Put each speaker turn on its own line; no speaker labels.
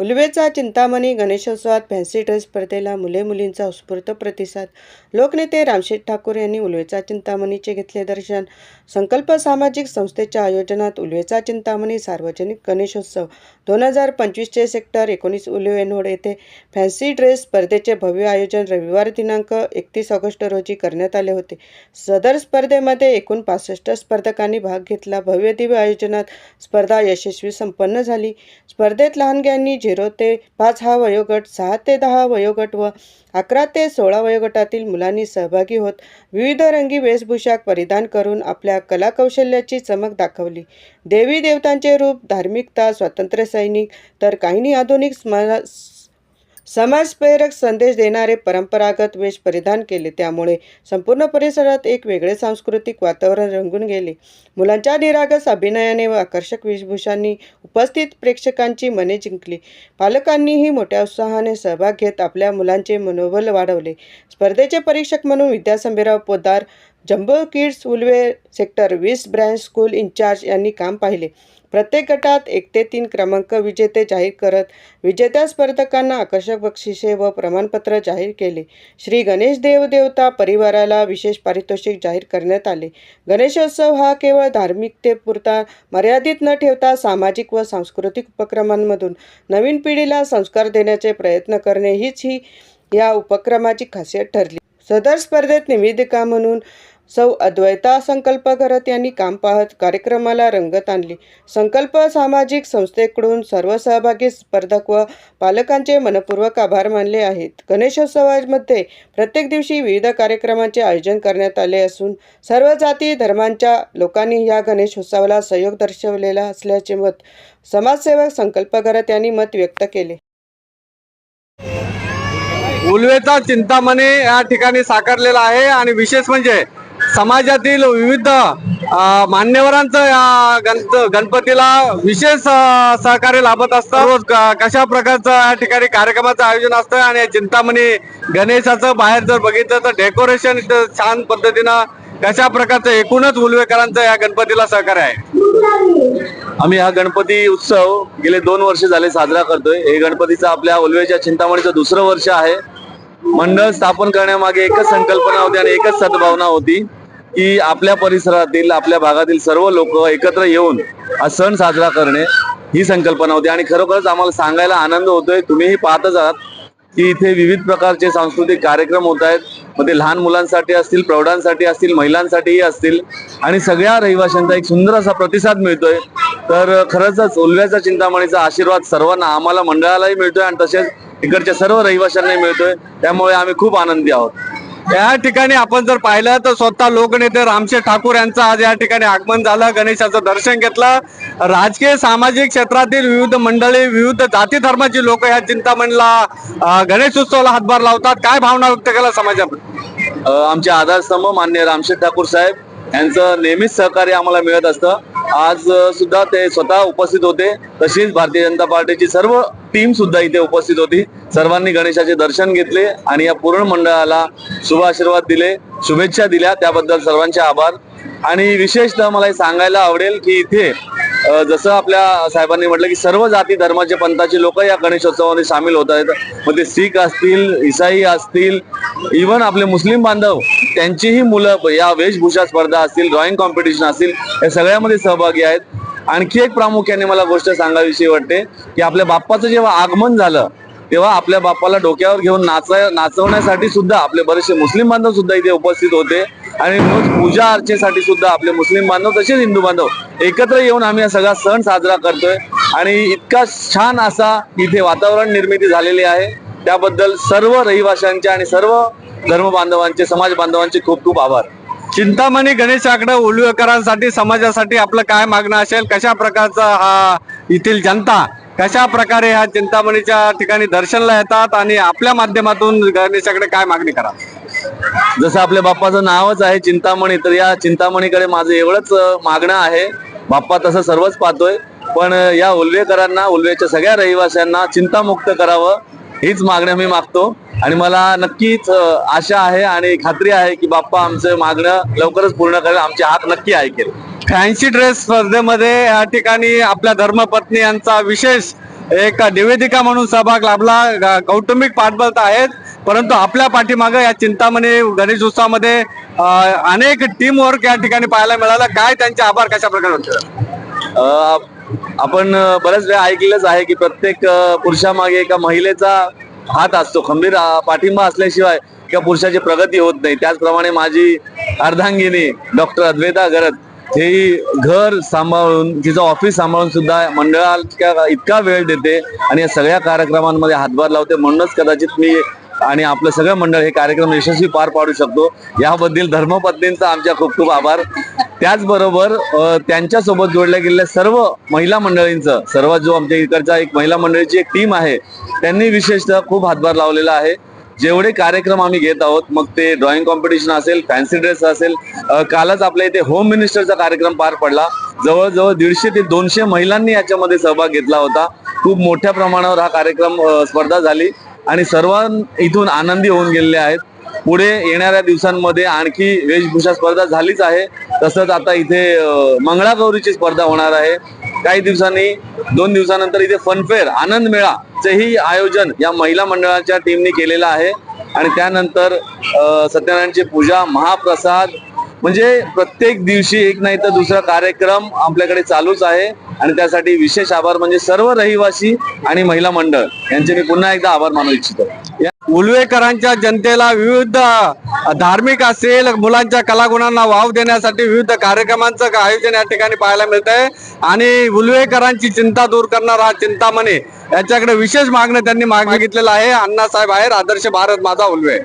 उलवेचा चिंतामणी गणेशोत्सवात fancy dress स्पर्धेला मुले मुलींचा उत्स्फूर्त प्रतिसाद. लोकनेते रामशेठ ठाकूर यांनी उलवेचा चिंतामणीचे घेतले दर्शन. संकल्प सामाजिक संस्थेच्या आयोजनात उलवेचा चिंतामणी सार्वजनिक गणेशोत्सव. दोन हजार पंचवीसचे सेक्टर एकोणीस उलवेनोड येथे फॅन्सी ड्रेस स्पर्धेचे भव्य आयोजन रविवार दिनांक एकतीस ऑगस्ट रोजी करण्यात आले होते. सदर स्पर्धेमध्ये एकूण पासष्ट स्पर्धकांनी भाग घेतला. भव्य दिव्य आयोजनात स्पर्धा यशस्वी संपन्न झाली. स्पर्धेत लहानग्यांनी झिरो ते पाच हा वयोगट सहा ते दहा वयोगट व अकरा ते सोळा वयोगटातील मुलांनी सहभागी होत विविध रंगी वेशभूषा परिधान करून आपल्या कलाकौशल्याची चमक दाखवली. देवी देवतांचे रूप धार्मिकता स्वातंत्र्य सैनिक तर काहींनी आधुनिक स्मरा समाजप्रेरक संदेश देणारे परंपरागत वेश परिधान केले. त्यामुळे संपूर्ण परिसरात एक वेगळे सांस्कृतिक वातावरण रंगून गेले. मुलांच्या निरागस अभिनयाने व आकर्षक वेशभूषांनी उपस्थित प्रेक्षकांची मने जिंकली. पालकांनीही मोठ्या उत्साहाने सहभाग घेत आपल्या मुलांचे मनोबल वाढवले. स्पर्धेचे परीक्षक म्हणून विद्यासंभीराव Podar jumbo kids Ulwe sector वीस ब्रँच स्कूल इंचार्ज यांनी काम पाहिले. प्रत्येक गटात एक ते तीन क्रमांक विजेते जाहीर करत विजेत्या स्पर्धकांना आकर्षक बक्षिसे व प्रमाणपत्र जाहीर केले. श्री गणेश देवदेवता परिवाराला विशेष पारितोषिक जाहीर करण्यात आले. गणेशोत्सव हा केवळ धार्मिकतेपुरता मर्यादित न ठेवता सामाजिक व सांस्कृतिक उपक्रमांमधून नवीन पिढीला संस्कार देण्याचे प्रयत्न करणे हीच ही या उपक्रमाची खासियत ठरली. सदर स्पर्धेत निवेदिका म्हणून सौ अद्वैता संकल्प करत यांनी काम पाहत कार्यक्रमाला रंगत आणली. संकल्प सामाजिक संस्थेकडून सर्व सहभागी स्पर्धक व पालकांचे मनपूर्वक आभार मानले आहेत. गणेशोत्सवामध्ये प्रत्येक दिवशी विविध कार्यक्रमांचे आयोजन करण्यात आले असून सर्व जाती धर्मांच्या लोकांनी या गणेशोत्सवाला सहयोग दर्शवलेला असल्याचे मत समाजसेवक संकल्प करत यांनी मत व्यक्त केले.
उलवेचा चिंतामणी या ठिकाणी साकारलेला आहे आणि विशेष म्हणजे समाजातील विविध मान्यवरांचं या गणप गणपतीला विशेष सहकार्य लाभत असतं. रोज कशा प्रकारचं या ठिकाणी कार्यक्रमाचं आयोजन असतं आणि चिंतामणी गणेशाचं बाहेर जर बघितलं तर डेकोरेशन इथं छान पद्धतीनं कशा प्रकारचं एकूणच उलवेकरांचं या गणपतीला सहकार्य आहे.
आम्ही हा गणपती उत्सव गेले दोन वर्ष झाले साजरा करतोय. हे गणपतीचं आपल्या उलवेच्या चिंतामणीचं दुसरं वर्ष आहे. मंडळ स्थापन करण्यामागे एकच संकल्पना होती आणि एकच सद्भावना होती की आपल्या परिसरातील आपल्या भागातील सर्व लोक एकत्र येऊन हा सण साजरा करणे ही संकल्पना होती. आणि खरोखरच आम्हाला सांगायला आनंद होतोय. तुम्हीही पाहतच आहात की इथे विविध प्रकारचे सांस्कृतिक कार्यक्रम होत आहेत. मग ते लहान मुलांसाठी असतील प्रौढांसाठी असतील महिलांसाठीही असतील आणि सगळ्या रहिवाशांचा एक सुंदर असा प्रतिसाद मिळतोय. तर खरंच उलव्याचा चिंतामणीचा आशीर्वाद सर्वांना आम्हाला मंडळालाही मिळतोय आणि तसेच इकडच्या सर्व रहिवाशांनाही मिळतोय. त्यामुळे आम्ही खूप आनंदी आहोत.
या ठिकाणी आपण जर पाहिलं तर स्वतः लोकनेते रामशेठ ठाकूर यांचं आज या ठिकाणी आगमन झालं. गणेशाचं दर्शन घेतलं. राजकीय सामाजिक क्षेत्रातील विविध मंडळी विविध जाती धर्माची लोक या चिंतामणीला गणेश उत्सवाला हातभार लावतात. काय भावना व्यक्त केला समाजामध्ये?
आमचे आधारस्तंभ मान्य रामशेठ ठाकूर साहेब यांचं नेहमीच सहकार्य आम्हाला मिळत असतं. आज सुद्धा ते स्वतः उपस्थित होते. तशीच भारतीय जनता पार्टीची सर्व टीम सुद्धा इथे उपस्थित होती. सर्वांनी गणेशाचे दर्शन घेतले आणि या पूर्ण मंडळाला शुभ आशीर्वाद दिले शुभेच्छा दिल्या. त्याबद्दल सर्वांचे आभार. आणि विशेषतः मला हे सांगायला आवडेल की इथे जसं आपल्या साहेबांनी म्हटलं की सर्व जाती धर्माचे पंथाचे लोक या गणेशोत्सवामध्ये सामील होत आहेत. मग ते सीख असतील इसाई असतील इवन आपले मुस्लिम बांधव त्यांचीही मुलं या वेशभूषा स्पर्धा असतील ड्रॉइंग कॉम्पिटिशन असतील या सगळ्यामध्ये सहभागी आहेत. आणखी एक प्रामुख्याने मला गोष्ट सांगावीशी वाटते की आपल्या बाप्पाचं जेव्हा आगमन झालं तेव्हा आपल्या बाप्पाला डोक्यावर घेऊन नाच नाचवण्यासाठी सुद्धा आपले बरेचसे मुस्लिम बांधव सुद्धा इथे उपस्थित होते. आणि रोज पूजा अर्चेसाठी सुद्धा आपले मुस्लिम बांधव तसेच हिंदू बांधव एकत्र येऊन आम्ही हा सगळा सण साजरा करतोय. आणि इतका छान असा इथे वातावरण निर्मिती झालेली आहे. त्याबद्दल सर्व रहिवाशांचे आणि सर्व धर्म बांधवांचे समाज बांधवांचे खूप खूप आभार.
चिंतामणी गणेशाकडे उलवेकरांसाठी समाजासाठी आपलं काय मागणं असेल? कशा प्रकारचा हा येथील जनता कशा प्रकारे ह्या चिंतामणीच्या ठिकाणी दर्शनला येतात आणि आपल्या माध्यमातून गणेशाकडे काय मागणी करा
जसं आपल्या बाप्पाचं नावच आहे चिंतामणी तर या चिंतामणीकडे माझं एवढंच मागणं आहे. बाप्पा तसं सर्वच पाहतोय. पण या उल्वेकरांना उल्वेच्या सगळ्या रहिवाशांना चिंतामुक्त करावं. हीच मागणं मी मागतो. आणि मला नक्कीच आशा आहे आणि खात्री आहे की बाप्पा आमचं मागणं लवकरच पूर्ण करेल. आमची हाक नक्की ऐकेल.
फॅन्सी ड्रेस स्पर्धेमध्ये या ठिकाणी आपल्या धर्मपत्नी यांचा विशेष एक निवेदिका म्हणून सहभाग लाभला. कौटुंबिक पाठबळ तर आहेत परंतु आपल्या पाठीमागं या चिंतामणी गणेश उत्सवामध्ये अनेक टीम वर्क या ठिकाणी पाहायला मिळालं. काय त्यांचे आभार कशा प्रकारे होते
आपण बऱ्याच वेळा ऐकलेलंच आहे की प्रत्येक पुरुषामागे एका महिलेचा हात असतो खंबीर पाठिंबा असल्याशिवाय एका पुरुषाची प्रगती होत नाही. त्याचप्रमाणे माझी अर्धांगिनी डॉक्टर अद्वैता गरत हे घर सांभाळून तिचं ऑफिस सांभाळून सुद्धा मंडळाला इतका वेळ देते आणि या सगळ्या कार्यक्रमांमध्ये हातभार लावते. म्हणूनच कदाचित मी आणि आपलं सगळं मंडळ हे कार्यक्रम यशस्वी पार पाडू शकतो. याबद्दल धर्मपत्नींचा आमच्या खूप खूप आभार. त्याचबरोबर त्यांच्यासोबत जोडल्या गेलेल्या सर्व महिला मंडळींचं सर्वात जो आमच्या इकडचा एक महिला मंडळीची एक टीम आहे त्यांनी विशेषतः खूप हातभार लावलेला आहे. जेवढे कार्यक्रम आम्ही घेत आहोत मग ते ड्रॉइंग कॉम्पिटिशन असेल फॅन्सी ड्रेस असेल कालच आपल्या इथे होम मिनिस्टरचा कार्यक्रम पार पडला. जवळजवळ दीडशे ते दोनशे महिलांनी याच्यामध्ये सहभाग घेतला होता. खूप मोठ्या प्रमाणावर हा कार्यक्रम स्पर्धा झाली आणि सर्वां इथून आनंदी होऊन गेलेले आहेत. पुढे येणाऱ्या दिवसांमध्ये आणखी वेशभूषा स्पर्धा झालीच आहे. तसंच आता इथे मंगळागौरीची स्पर्धा होणार आहे. काही दिवसांनी दोन दिवसानंतर इथे फनफेअर आनंद मेळा चेही आयोजन या महिला मंडळाच्या टीमने केलेलं आहे. आणि त्यानंतर सत्यनारायणची पूजा महाप्रसाद म्हणजे प्रत्येक दिवशी एक नाही तर दुसरा कार्यक्रम आपल्याकडे चालूच आहे. आणि त्यासाठी विशेष आभार म्हणजे सर्व रहिवासी आणि महिला मंडळ यांचे मी पुन्हा एकदा आभार मानू इच्छितो.
उलवेकरांच्या जनतेला विविध धार्मिक असेल मुलांच्या कलागुणांना वाव देण्यासाठी विविध कार्यक्रमांचं आयोजन या ठिकाणी पाहायला मिळत आहे आणि उलवेकरांची चिंता दूर करणारा हा चिंतामणी याच्याकडे विशेष मागणं त्यांनी मागितलेलं आहे. अण्णासाहेब आहेत आदर्श भारत माझा उलवे.